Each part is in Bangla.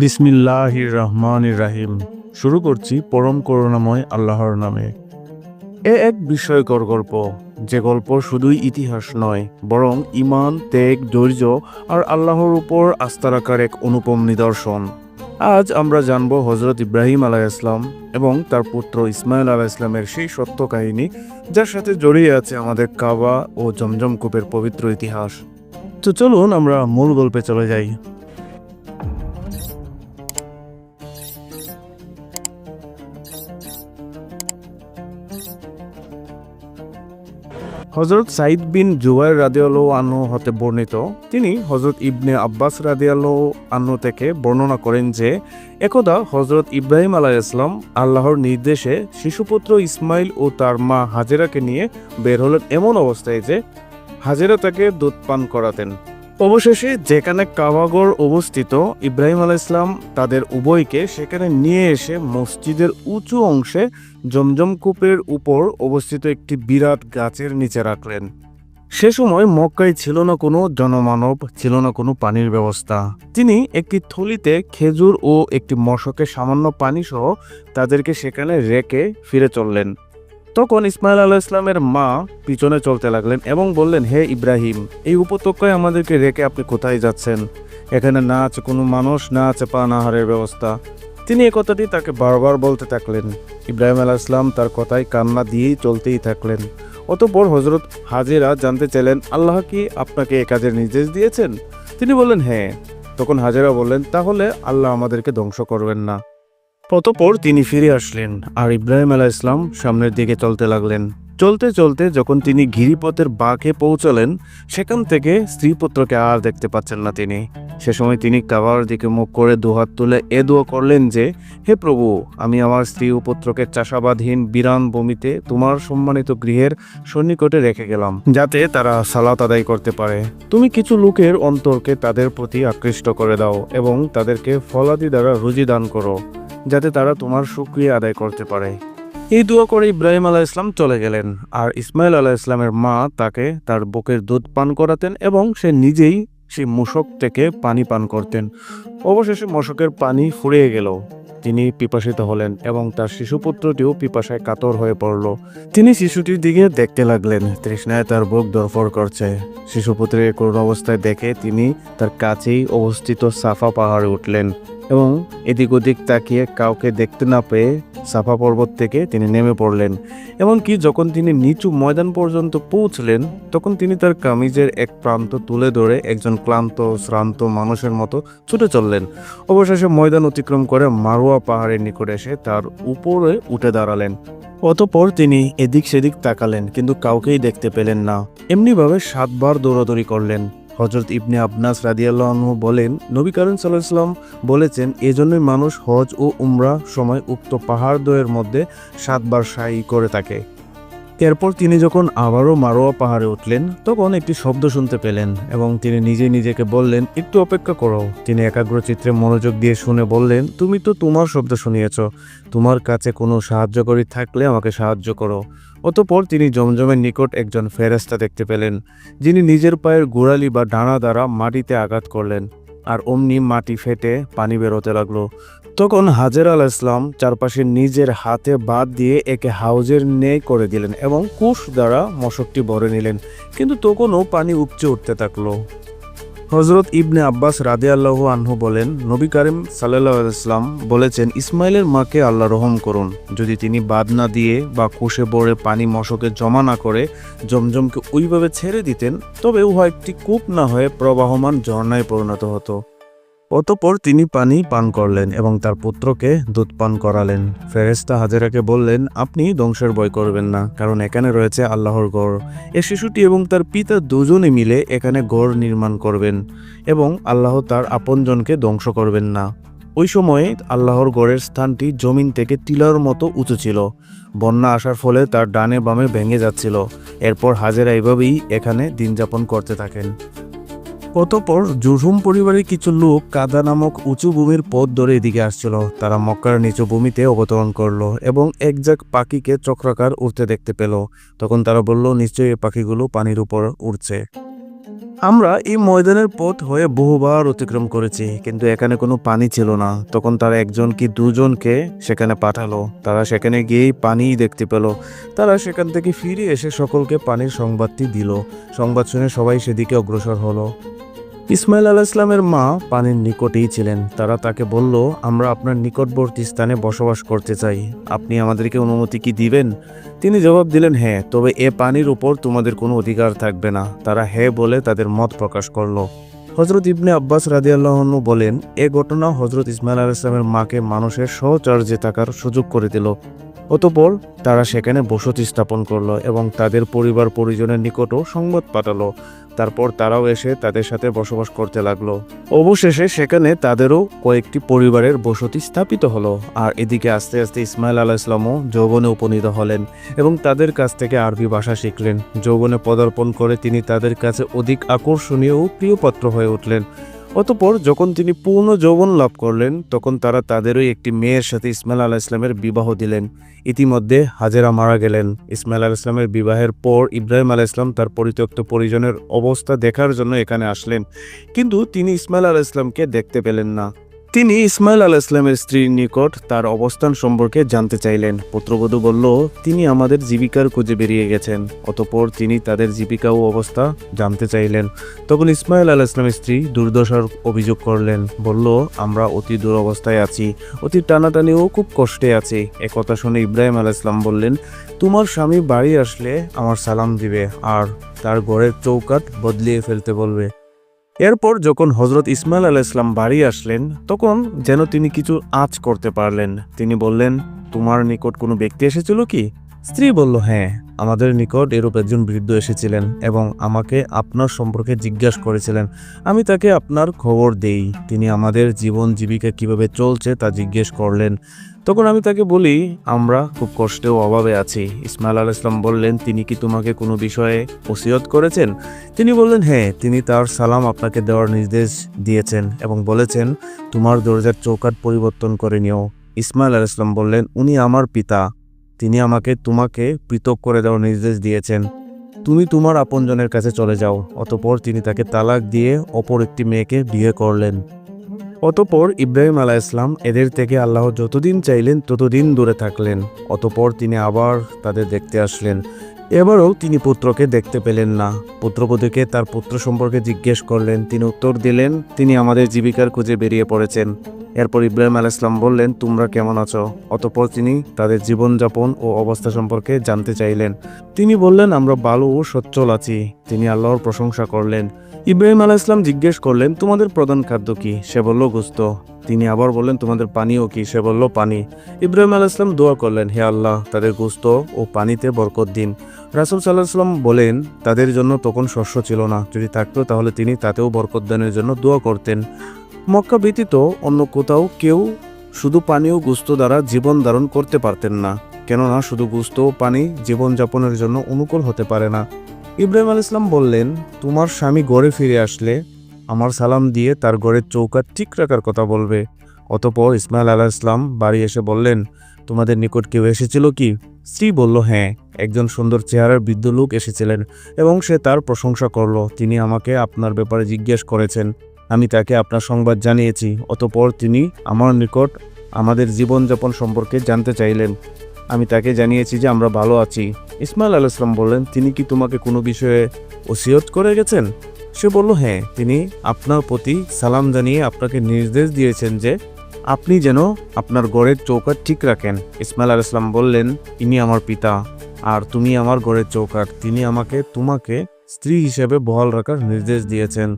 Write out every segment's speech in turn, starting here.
বিসমিল্লাহ রহমান রাহিম শুরু করছি পরম করুণাময় আল্লাহর নামে। এ এক বিস্ময়কর গল্প, যে গল্প শুধুই ইতিহাস নয়, বরং ইমান ত্যাগ, ধৈর্য আর আল্লাহর উপর আস্থা রাখার এক অনুপম নিদর্শন। আজ আমরা জানব হজরত ইব্রাহিম আলাহ ইসলাম এবং তার পুত্র ইসমাইল আলাহ ইসলামের সেই সত্য কাহিনী, যার সাথে জড়িয়ে আছে আমাদের কাবা ও জমজম কূপের পবিত্র ইতিহাস। তো চলুন আমরা মূল গল্পে চলে যাই। হজরত সাইদ বিন জুয়ার রাদিয়াল আনু হতে বর্ণিত, তিনি হজরত ইবনে আব্বাস রাদিয়াল আনু থেকে বর্ণনা করেন যে, একদা হজরত ইব্রাহিম আলাহ ইসলাম আল্লাহর নির্দেশে শিশুপুত্র ইসমাইল ও তার মা হাজেরাকে নিয়ে বের হলেন এমন অবস্থায় যে, হাজেরা তাকে দুধ পান করাতেন। অবশেষে যেখানে কাবাগর অবস্থিত, ইব্রাহিম আলাহ ইসলাম তাদের উভয়কে সেখানে নিয়ে এসে মসজিদের উঁচু অংশে জমজম কূপের উপর অবস্থিত একটি বিরাট গাছের নিচে রাখলেন। সে সময় মক্কায় ছিল না কোনো জনমানব, ছিল না কোনো পানির ব্যবস্থা। তিনি একটি থলিতে খেজুর ও একটি মশকে সামান্য পানি সহ তাদেরকে সেখানে রেখে ফিরে চললেন। তখন ইসমাইল আলাহ ইসলামের মা পিছনে চলতে লাগলেন এবং বললেন, হে ইব্রাহিম, এই উপত্যকায় আমাদেরকে রেখে আপনি কোথায় যাচ্ছেন? এখানে না আছে কোনো মানুষ, না আছে পানাহারের ব্যবস্থা। তিনি এ কথাটি তাকে বারবার বলতে থাকলেন। ইব্রাহিম আলাহ ইসলাম তার কথায় কান্না দিয়েই চলতেই থাকলেন। অতঃপর হজরত হাজিরা জানতে চাইলেন, আল্লাহ কি আপনাকে এ কাজের নির্দেশ দিয়েছেন? তিনি বললেন হ্যাঁ। তখন হাজেরা বললেন, তাহলে আল্লাহ আমাদেরকে ধ্বংস করবেন না। অতঃপর তিনি ফিরে আসলেন আর ইব্রাহিম আলাহ ইসলাম সামনের দিকে চলতে লাগলেন। চলতে চলতে যখন তিনি গিরিপথের বাঁকে পৌঁছলেন, সেখান থেকে স্ত্রীপুত্রকে আর দেখতে পাচ্ছেন না তিনি। সে সময় তিনি কাবার দিকে মুখ করে দুহাত তুলে এ দোয়া করলেন যে, হে প্রভু, আমি আমার স্ত্রী ও পুত্রকে চাষাবাদহীন বিরান ভূমিতে তোমার সম্মানিত গৃহের সন্নিকটে রেখে গেলাম, যাতে তারা সালাত আদায় করতে পারে। তুমি কিছু লোকের অন্তরকে তাদের প্রতি আকৃষ্ট করে দাও এবং তাদেরকে ফলাদি দ্বারা রুজি দান করো। যাতে তারা তোমার সুক্রিয়া আদায় করতে পারে। এই দোয়া করে ইব্রাহিম আলাহ ইসলাম চলে গেলেন। আর ইসমাইল আলাহ ইসলামের মা তাকে তার বুকের দুধ পান করাতেন এবং সে নিজেই সেই মূষক থেকে পানি পান করতেন। অবশেষে মশকের পানি ফুরিয়ে গেল। তিনি পিপাসিত হলেন এবং তার শিশুপুত্রটিও পিপাসায় কাতর হয়ে পড়ল। তিনি শিশুটির দিকে দেখতে লাগলেন। তৃষ্ণায় তার বুক দরফর করছে। শিশুপুত্রের করুণ অবস্থায় দেখে তিনি তার কাছেই অবস্থিত সাফা পাহাড়ে উঠলেন। এবং এদিক ওদিক তাকিয়ে কাউকে দেখতে না পেয়ে সাফা পর্বত থেকে তিনি নেমে পড়লেন। এমনকি যখন তিনি নিচু ময়দান পর্যন্ত পৌঁছলেন, তখন তিনি তার কামিজের এক প্রান্ত তুলে ধরে একজন ক্লান্ত, শ্রান্ত মানুষের মতো ছুটে চললেন। অবশেষে ময়দান অতিক্রম করে মারোয়া পাহাড়ের নিকট এসে তার উপরে উঠে দাঁড়ালেন। অতপর তিনি এদিক সেদিক তাকালেন, কিন্তু কাউকেই দেখতে পেলেন না। এমনিভাবে সাতবার দৌড়াদৌড়ি করলেন। হজরত ইবনে আবনাস রাদিয়াল্লাহ বলেন, নবী করিম সাল্লাম বলেছেন, এজন্যই মানুষ হজ ও উমরা সময় উক্ত পাহাড় দ্বয়ের মধ্যে সাতবার সাই করে থাকে। এরপর তিনি যখন আবারও মারোয়া পাহাড়ে উঠলেন, তখন একটি শব্দ শুনতে পেলেন এবং তিনি নিজে নিজেকে বললেন, একটু অপেক্ষা করো। তিনি একাগ্রচিত্রে মনোযোগ দিয়ে শুনে বললেন, তুমি তো তোমার শব্দ শুনিয়েছ। তোমার কাছে কোনো সাহায্যকারী থাকলে আমাকে সাহায্য করো। অতপর তিনি জমজমের নিকট একজন ফেরেস্তা দেখতে পেলেন, যিনি নিজের পায়ের গোড়ালি বা ডানা দ্বারা মাটিতে আঘাত করলেন। আর অমনি মাটি ফেটে পানি বেরোতে লাগল। তখন হাজের আল ইসলাম চারপাশে নিজের হাতে বাদ দিয়ে একে হাউজের ন্যায় করে দিলেন এবং কুশ দ্বারা মশকটি ভরে নিলেন। কিন্তু তখনও পানি উপচে উঠতে থাকল। হজরত ইবনে আব্বাস রাদে আল্লাহ আনহু বলেন, নবী করিম সাল্লাহ ইসলাম বলেছেন, ইসমাইলের মাকে আল্লাহ রহম করুন। যদি তিনি বাদ না দিয়ে বা কোষে বড়ে পানি মশকে জমা না করে জমজমকে ওইভাবে ছেড়ে দিতেন, তবে উহা একটি কূপ না হয়ে প্রবাহমান ঝর্ণায় পরিণত হতো। অতপর তিনি পানি পান করলেন এবং তার পুত্রকে দুধ পান করালেন। ফেরেস্তা হাজেরাকে বললেন, আপনি ধ্বংসের ভয় করবেন না, কারণ এখানে রয়েছে আল্লাহর গড়। এ শিশুটি এবং তার পিতা দুজনে মিলে এখানে গড় নির্মাণ করবেন এবং আল্লাহ তার আপনজনকে ধ্বংস করবেন না। ওই সময়ে আল্লাহর গড়ের স্থানটি জমিন থেকে টিলার মতো উঁচু ছিল। বন্যা আসার ফলে তার ডানে বামে ভেঙে যাচ্ছিল। এরপর হাজেরা এভাবেই এখানে দিন যাপন করতে থাকেন। অতপর জুহুম পরিবারের কিছু লোক কাদা নামক উঁচু ভূমির পথ ধরে এদিকে আসছিল। তারা মক্কার নিচু ভূমিতে অবতরণ করল এবং একজাক পাখিকে চক্রাকার উড়তে দেখতে পেল। তখন তারা বলল, নিশ্চয়ই এই পাখিগুলো পানির উপর উড়ছে। আমরা এই ময়দানের পথ হয়ে বহুবার অতিক্রম করেছি, কিন্তু এখানে কোনো পানি ছিল না। তখন তারা একজন কি দুজনকে সেখানে পাঠালো। তারা সেখানে গিয়েই পানি দেখতে পেল। তারা সেখান থেকে ফিরে এসে সকলকে পানির সংবাদটি দিল। সংবাদ শুনে সবাই সেদিকে অগ্রসর হলো। ইসমাইল আলাহ ইসলামের মা পানির নিকটেই ছিলেন। তারা তাকে বলল, আমরা আপনার নিকটবর্তী স্থানে বসবাস করতে চাই। আপনি আমাদেরকে অনুমতি কি দিবেন? তিনি জবাব দিলেন হ্যাঁ তবে এ পানির উপর তোমাদের কোনো অধিকার থাকবে না। তারা হ্যাঁ বলে তাদের মত প্রকাশ করল। হজরত ইবনে আব্বাস রাদিয়াল্লাহনু বলেন, এ ঘটনা হজরত ইসমাইল আলাহ ইসলামের মাকে মানুষের সহচর্যে থাকার সুযোগ করে দিল। অতপর তারা সেখানে বসতি স্থাপন করল এবং তাদের পরিবার পরিজনের নিকটও সংবাদ পাঠালো। তারপর তারাও এসে তাদের সাথে বসবাস করতে লাগল। অবশেষে সেখানে তাদেরও কয়েকটি পরিবারের বসতি স্থাপিত হলো আর এদিকে আস্তে আস্তে ইসমাইল আলাহ ইসলামও যৌবনে উপনীত হলেন এবং তাদের কাছ থেকে আরবি ভাষা শিখলেন। যৌবনে পদার্পণ করে তিনি তাদের কাছে অধিক আকর্ষণীয় ও প্রিয়পাত্র হয়ে উঠলেন। অতপর যখন তিনি পূর্ণ যৌবন লাভ করলেন, তখন তারা তাদেরই একটি মেয়ের সাথে ইসমাইল আলাহ ইসলামের বিবাহ দিলেন। ইতিমধ্যে হাজেরা মারা গেলেন। ইসমাইল আলাহ ইসলামের বিবাহের পর ইব্রাহিম আলাহ ইসলাম তার পরিত্যক্ত পরিজনের অবস্থা দেখার জন্য এখানে আসলেন। কিন্তু তিনি ইসমাইল আলাহ ইসলামকে দেখতে পেলেন না। তিনি ইসমাইল আলাহ ইসলামের স্ত্রীর নিকট তার অবস্থান সম্পর্কে জানতে চাইলেন। পুত্রবধূ বলল, তিনি আমাদের জীবিকার খুঁজে বেরিয়ে গেছেন। অতপর তিনি তাদের জীবিকা ও অবস্থা জানতে চাইলেন। তখন ইসমাইল আলাহ ইসলামের স্ত্রী দুর্দশার অভিযোগ করলেন। বলল, আমরা অতি দুরবস্থায় আছি। অতি টানাটানি ও খুব কষ্টে আছি। একথা শুনে ইব্রাহিম আলাহ ইসলাম বললেন, তোমার স্বামী বাড়ি আসলে আমার সালাম দিবে, আর তার ঘরের চৌকাট বদলিয়ে ফেলতে বলবে। এরপর যখন হজরত ইসমাইল আল ইসলাম বাড়ি আসলেন, তখন যেন তিনি কিছু আঁচ করতে পারলেন। তিনি বললেন, তোমার নিকট কোনো ব্যক্তি এসেছিল কি? স্ত্রী বলল হ্যাঁ আমাদের নিকট এরূপ একজন বৃদ্ধ এসেছিলেন এবং আমাকে আপনার সম্পর্কে জিজ্ঞাসা করেছিলেন। আমি তাকে আপনার খবর দেই। তিনি আমাদের জীবন জীবিকা কীভাবে চলছে তা জিজ্ঞেস করলেন। তখন আমি তাকে বলি, আমরা খুব কষ্টে ও অভাবে আছি। ইসমাইল আল ইসলাম বললেন, তিনি কি তোমাকে কোনো বিষয়ে ওসিয়ত করেছেন? তিনি বললেন হ্যাঁ তিনি তার সালাম আপনাকে দেওয়ার নির্দেশ দিয়েছেন এবং বলেছেন, তোমার দরজার চৌকাট পরিবর্তন করে নিও। ইসমাইল আল ইসলাম বললেন, উনি আমার পিতা। তিনি আমাকে তোমাকে পৃথক করে দেওয়ার নির্দেশ দিয়েছেন। তুমি তোমার আপনজনের কাছে চলে যাও। অতপর তিনি তাকে তালাক দিয়ে অপর একটি মেয়েকে বিয়ে করলেন। অতপর ইব্রাহিম আলাহ ইসলাম এদের থেকে আল্লাহ যতদিন চাইলেন ততদিন দূরে থাকলেন। অতপর তিনি আবার তাদের দেখতে আসলেন। এবারও তিনি পুত্রকে দেখতে পেলেন না। পুত্রবধূকে তার পুত্র সম্পর্কে জিজ্ঞেস করলেন, তিনি উত্তর দিলেন, তিনি আমাদের জীবিকার খুঁজে বেরিয়ে পড়েছেন। এরপর ইব্রাহিম আলাহ ইসলাম বললেন, তোমরা কেমন আছো? অতপর তিনি তাদের জীবনযাপন ও অবস্থা সম্পর্কে জানতে চাইলেন। তিনি বললেন, আমরা ভালো ও সচ্ছল আছি। তিনি আল্লাহর প্রশংসা করলেন। ইব্রাহিম আলাহ ইসলাম জিজ্ঞেস করলেন, তোমাদের প্রধান খাদ্য কি? সে বলল গুস্ত তিনি আবার বললেন, তোমাদের পানিও কি? সে বলল, পানি। ইব্রাহিম আলাহ ইসলাম দোয়া করলেন, হে আল্লাহ, তাদের গুস্ত ও পানিতে বরকত দিন। রাসুল সাল্লাহ সাল্লাম বলেন, তাদের জন্য তখন শস্য ছিল না। যদি থাকতো, তাহলে তিনি তাতেও বরকত দানের জন্য দোয়া করতেন। মক্কা ব্যতীত অন্য কোথাও কেউ শুধু পানি ও গুস্ত দ্বারা জীবন ধারণ করতে পারতেন না, কেননা শুধু গুস্ত ও পানি জীবনযাপনের জন্য অনুকূল হতে পারে না। ইব্রাহিম আল ইসলাম বললেন, তোমার স্বামী গড়ে ফিরে আসলে আমার সালাম দিয়ে তার গড়ের চৌকাট ঠিক রাখার কথা বলবে। অতপর ইসমাইল আলাহ ইসলাম বাড়ি এসে বললেন, তোমাদের নিকট কেউ এসেছিল কি? স্ত্রী বলল হ্যাঁ একজন সুন্দর চেহারার বৃদ্ধ লোক এসেছিলেন এবং সে তার প্রশংসা করল। তিনি আমাকে আপনার ব্যাপারে জিজ্ঞেস করেছেন। আমি তাকে আপনার সংবাদ জানিয়েছি। অতপর তিনি আমার নিকট আমাদের জীবনযাপন সম্পর্কে জানতে চাইলেন। আমি তাকে জানিয়েছি যে আমরা ভালো আছি। ইসমাইল আল ইসলাম বললেন, তিনি কি তোমাকে কোনো বিষয়ে ওসিয়ত করে গেছেন? সে বলল হ্যাঁ তিনি আপনার প্রতি সালাম জানিয়ে আপনাকে নির্দেশ দিয়েছেন যে আপনি যেন আপনার গড়ের চৌকাট ঠিক রাখেন। ইসমাইল আল ইসলাম বললেন, ইনি আমার পিতা, আর তুমি আমার গড়ের চৌকাট তিনি আমাকে, তোমাকে স্ত্রী হিসেবে বহাল রাখার নির্দেশ দিয়েছেন।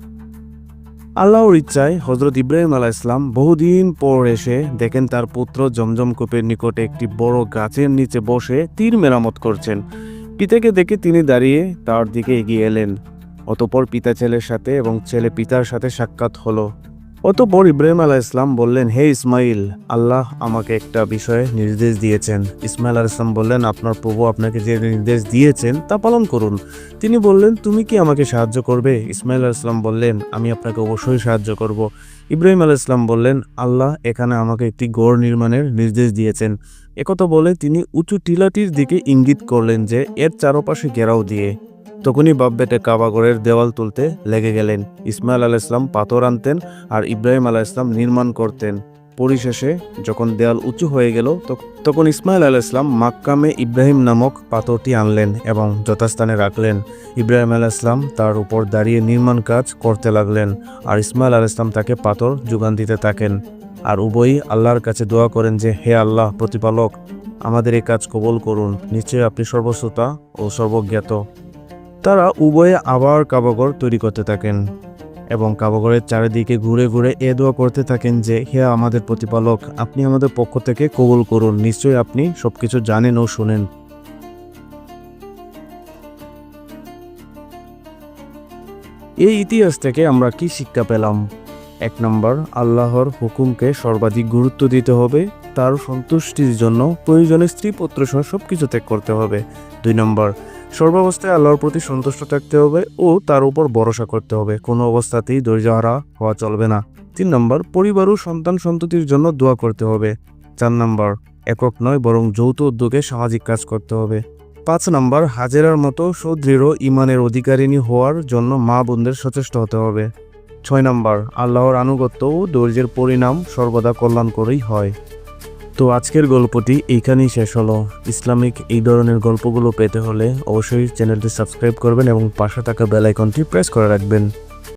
আল্লাহর ইচ্ছায় হজরত ইব্রাহিম আলাহ ইসলাম বহুদিন পর এসে দেখেন, তার পুত্র জমজম কূপের নিকটে একটি বড় গাছের নিচে বসে তীর মেরামত করছেন। পিতাকে দেখে তিনি দাঁড়িয়ে তার দিকে এগিয়ে এলেন। অতপর পিতা ছেলের সাথে এবং ছেলে পিতার সাথে সাক্ষাৎ হলো। অতপর ইব্রাহিম আলাহ ইসলাম বললেন, হে ইসমাইল, আল্লাহ আমাকে একটা বিষয়ে নির্দেশ দিয়েছেন। ইসমাইল আলাহ ইসলাম বললেন, আপনার প্রভু আপনাকে যে নির্দেশ দিয়েছেন তা পালন করুন। তিনি বললেন, তুমি কি আমাকে সাহায্য করবে? ইসমাইল আলাহ ইসলাম বললেন, আমি আপনাকে অবশ্যই সাহায্য করব। ইব্রাহিম আলাহ ইসলাম বললেন, আল্লাহ এখানে আমাকে একটি গড় নির্মাণের নির্দেশ দিয়েছেন। একথা বলে তিনি উঁচু টিলাটির দিকে ইঙ্গিত করলেন যে, এর চারপাশে ঘেরাও দিয়ে। তখনই বাপ বেটে কাবাগরের দেওয়াল তুলতে লেগে গেলেন। ইসমাইল আলাহ ইসলাম পাথর আনতেন আর ইব্রাহিম আলাহ ইসলাম নির্মাণ করতেন। পরিশেষে যখন দেয়াল উঁচু হয়ে গেল, তখ- তখন ইসমাইল আলাহ ইসলাম মাক্কামে ইব্রাহিম নামক পাথরটি আনলেন এবং যথাস্থানে রাখলেন। ইব্রাহিম আলাহ ইসলাম তার উপর দাঁড়িয়ে নির্মাণ কাজ করতে লাগলেন আর ইসমাইল আলাহ ইসলাম তাকে পাথর যোগান দিতে থাকেন। আর উভয়ই আল্লাহর কাছে দোয়া করেন যে, হে আল্লাহ প্রতিপালক, আমাদের এই কাজ কবুল করুন। নিশ্চয়ই আপনি সর্বশ্রোতা ও সর্বজ্ঞাত। তারা উভয়ে আবার কাবাগর তৈরি করতে থাকেন এবং কাবাগরের চারিদিকে ঘুরে ঘুরে এ দোয়া করতে থাকেন যে, হে আমাদের প্রতিপালক, আপনি আমাদের পক্ষ থেকে কবুল করুন। নিশ্চয়ই আপনি সবকিছু জানেন ও শোনেন। এই ইতিহাস থেকে আমরা কি শিক্ষা পেলাম? এক নম্বর, আল্লাহর হুকুমকে সর্বাধিক গুরুত্ব দিতে হবে, তার সন্তুষ্টির জন্য প্রয়োজনে স্ত্রী পুত্র সহ সব কিছু ত্যাগ করতে হবে। দুই নম্বর সর্বাবস্থায় আল্লাহর প্রতি সন্তুষ্ট থাকতে হবে ও তার উপর ভরসা করতে হবে। কোনো অবস্থাতেই ধৈর্যহারা হওয়া চলবে না। তিন নম্বর, পরিবার ও সন্তান সন্ততির জন্য দোয়া করতে হবে। চার নম্বর, একক নয়, বরং যৌথ উদ্যোগে সামাজিক কাজ করতে হবে। পাঁচ নম্বর, হাজেরার মতো সুদৃঢ় ইমানের অধিকারিণী হওয়ার জন্য মা বোনদের সচেষ্ট হতে হবে। ছয় নম্বর, আল্লাহর আনুগত্য ও ধৈর্যের পরিণাম সর্বদা কল্যাণকরই হয়। তো আজকের গল্পটি এইখানেই শেষ হলো। ইসলামিক এই ধরনের গল্পগুলো পেতে হলে অবশ্যই চ্যানেলটি সাবস্ক্রাইব করবেন এবং পাশে থাকা বেল আইকনটি প্রেস করে রাখবেন।